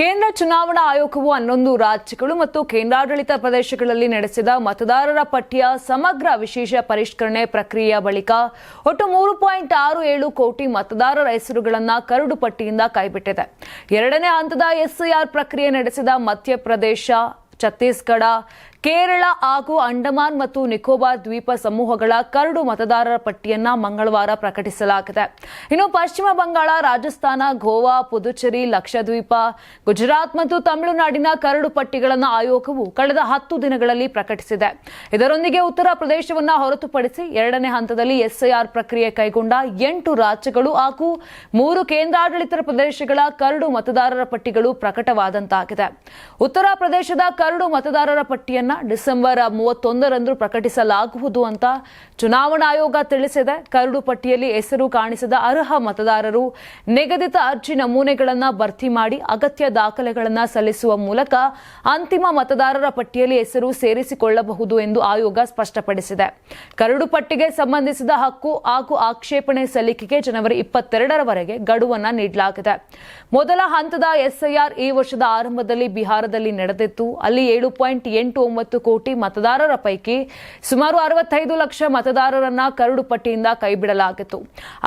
ಕೇಂದ್ರ ಚುನಾವಣಾ ಆಯೋಗವು ಹನ್ನೊಂದು ರಾಜ್ಯಗಳು ಮತ್ತು ಕೇಂದ್ರಾಡಳಿತ ಪ್ರದೇಶಗಳಲ್ಲಿ ನಡೆಸಿದ ಮತದಾರರ ಪಟ್ಟಿಯ ಸಮಗ್ರ ವಿಶೇಷ ಪರಿಷ್ಕರಣೆ ಪ್ರಕ್ರಿಯೆಯ ಬಳಿಕ ಒಟ್ಟು ಮೂರು ಪಾಯಿಂಟ್ ಆರು ಏಳು ಕೋಟಿ ಮತದಾರರ ಹೆಸರುಗಳನ್ನು ಕರಡು ಪಟ್ಟಿಯಿಂದ ಕೈಬಿಟ್ಟಿದೆ. ಎರಡನೇ ಹಂತದ ಎಸ್ಐಆರ್ ಪ್ರಕ್ರಿಯೆ ನಡೆಸಿದ ಮಧ್ಯಪ್ರದೇಶ, ಛತ್ತೀಸ್ಗಢ ಕೇರಳ ಹಾಗೂ ಅಂಡಮಾನ್ ಮತ್ತು ನಿಕೋಬಾರ್ ದ್ವೀಪ ಸಮೂಹಗಳ ಕರಡು ಮತದಾರರ ಪಟ್ಟಿಯನ್ನ ಮಂಗಳವಾರ ಪ್ರಕಟಿಸಲಾಗಿದೆ. ಇನ್ನು ಪಶ್ಚಿಮ ಬಂಗಾಳ, ರಾಜಸ್ಥಾನ, ಗೋವಾ, ಪುದುಚೇರಿ, ಲಕ್ಷದ್ವೀಪ, ಗುಜರಾತ್ ಮತ್ತು ತಮಿಳುನಾಡಿನ ಕರಡು ಪಟ್ಟಿಗಳನ್ನು ಆಯೋಗವು ಕಳೆದ ಹತ್ತು ದಿನಗಳಲ್ಲಿ ಪ್ರಕಟಿಸಿದೆ. ಇದರೊಂದಿಗೆ ಉತ್ತರ ಪ್ರದೇಶವನ್ನ ಹೊರತುಪಡಿಸಿ ಎರಡನೇ ಹಂತದಲ್ಲಿ ಎಸ್ಐಆರ್ ಪ್ರಕ್ರಿಯೆ ಕೈಗೊಂಡ ಎಂಟು ರಾಜ್ಯಗಳು ಹಾಗೂ ಮೂರು ಕೇಂದ್ರಾಡಳಿತ ಪ್ರದೇಶಗಳ ಕರಡು ಮತದಾರರ ಪಟ್ಟಿಗಳು ಪ್ರಕಟವಾದಂತಾಗಿದೆ. ಉತ್ತರ ಪ್ರದೇಶದ ಕರಡು ಮತದಾರರ ಪಟ್ಟಿಯನ್ನ ಡಿಸೆಂಬರ್ ಮೂವತ್ತೊಂದರಂದು ಪ್ರಕಟಿಸಲಾಗುವುದು ಅಂತ ಚುನಾವಣಾ ಆಯೋಗ ತಿಳಿಸಿದೆ. ಕರಡು ಪಟ್ಟಿಯಲ್ಲಿ ಹೆಸರು ಕಾಣಿಸಿದ ಅರ್ಹ ಮತದಾರರು ನಿಗದಿತ ಅರ್ಜಿ ನಮೂನೆಗಳನ್ನು ಭರ್ತಿ ಮಾಡಿ ಅಗತ್ಯ ದಾಖಲೆಗಳನ್ನು ಸಲ್ಲಿಸುವ ಮೂಲಕ ಅಂತಿಮ ಮತದಾರರ ಪಟ್ಟಿಯಲ್ಲಿ ಹೆಸರು ಸೇರಿಸಿಕೊಳ್ಳಬಹುದು ಎಂದು ಆಯೋಗ ಸ್ಪಷ್ಟಪಡಿಸಿದೆ. ಕರಡು ಪಟ್ಟಿಗೆ ಸಂಬಂಧಿಸಿದ ಹಕ್ಕು ಹಾಗೂ ಆಕ್ಷೇಪಣೆ ಸಲ್ಲಿಕೆಗೆ ಜನವರಿ ಇಪ್ಪತ್ತೆರಡರವರೆಗೆ ಗಡುವನ್ನ ನೀಡಲಾಗಿದೆ. ಮೊದಲ ಹಂತದ ಎಸ್ಐಆರ್ ಈ ವರ್ಷದ ಆರಂಭದಲ್ಲಿ ಬಿಹಾರದಲ್ಲಿ ನಡೆದಿತ್ತು. ಅಲ್ಲಿ ಏಳು ಪಾಯಿಂಟ್ ಎಂಟು ಒಂಬತ್ತು ಕೋಟಿ ಮತದಾರರ ಪೈಕಿ ಸುಮಾರು ಅರವತ್ತೈದು ಲಕ್ಷ ಮತದಾರರನ್ನ ಕರಡು ಪಟ್ಟಿಯಿಂದ ಕೈಬಿಡಲಾಗಿತ್ತು.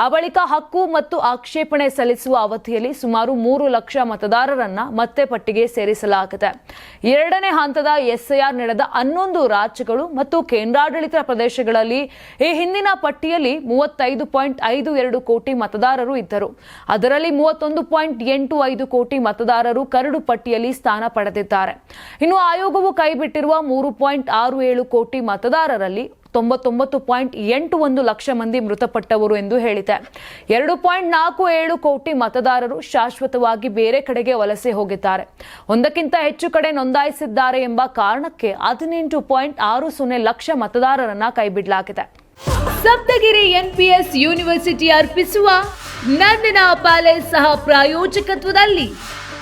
ಆ ಬಳಿಕ ಹಕ್ಕು ಮತ್ತು ಆಕ್ಷೇಪಣೆ ಸಲ್ಲಿಸುವ ಅವಧಿಯಲ್ಲಿ ಸುಮಾರು ಮೂರು ಲಕ್ಷ ಮತದಾರರನ್ನ ಮತ್ತೆ ಪಟ್ಟಿಗೆ ಸೇರಿಸಲಾಗಿದೆ. ಎರಡನೇ ಹಂತದ ಎಸ್ಐಆರ್ ನಡೆದ ಹನ್ನೊಂದು ರಾಜ್ಯಗಳು ಮತ್ತು ಕೇಂದ್ರಾಡಳಿತ ಪ್ರದೇಶಗಳಲ್ಲಿ ಈ ಹಿಂದಿನ ಪಟ್ಟಿಯಲ್ಲಿ ಮೂವತ್ತೈದು ಪಾಯಿಂಟ್ ಐದು ಎರಡು ಕೋಟಿ ಮತದಾರರು ಇದ್ದರು. ಅದರಲ್ಲಿ ಮೂವತ್ತೊಂದು ಪಾಯಿಂಟ್ ಎಂಟು ಐದು ಕೋಟಿ ಮತದಾರರು ಕರಡು ಪಟ್ಟಿಯಲ್ಲಿ ಸ್ಥಾನ ಪಡೆದಿದ್ದಾರೆ. ಇನ್ನು ಆಯೋಗವು ಕೈಬಿಟ್ಟಿರುವ ಮೂರು ಪಾಯಿಂಟ್ ಆರು ಏಳು ಕೋಟಿ ಮತದಾರರಲ್ಲಿ ತೊಂಬತ್ತೊಂಬತ್ತು ಪಾಯಿಂಟ್ ಎಂಟು ಒಂದು ಲಕ್ಷ ಮಂದಿ ಮೃತಪಟ್ಟವರು ಎಂದು ಹೇಳಿದೆ. ಎರಡು ಪಾಯಿಂಟ್ ನಾಲ್ಕು ಏಳು ಕೋಟಿ ಮತದಾರರು ಶಾಶ್ವತವಾಗಿ ಬೇರೆ ಕಡೆಗೆ ವಲಸೆ ಹೋಗಿದ್ದಾರೆ. ಒಂದಕ್ಕಿಂತ ಹೆಚ್ಚು ಕಡೆ ನೋಂದಾಯಿಸಿದ್ದಾರೆ ಎಂಬ ಕಾರಣಕ್ಕೆ ಹದಿನೆಂಟು ಪಾಯಿಂಟ್ ಆರು ಸೊನ್ನೆ ಲಕ್ಷ ಮತದಾರರನ್ನ ಕೈಬಿಡಲಾಗಿದೆ. ಸಪ್ತಗಿರಿ ಎನ್ಪಿಎಸ್ ಯೂನಿವರ್ಸಿಟಿ ಅರ್ಪಿಸುವ ನಂದಿನ ಪ್ಯಾಲೇಸ್ ಸಹ ಪ್ರಾಯೋಜಕತ್ವದಲ್ಲಿ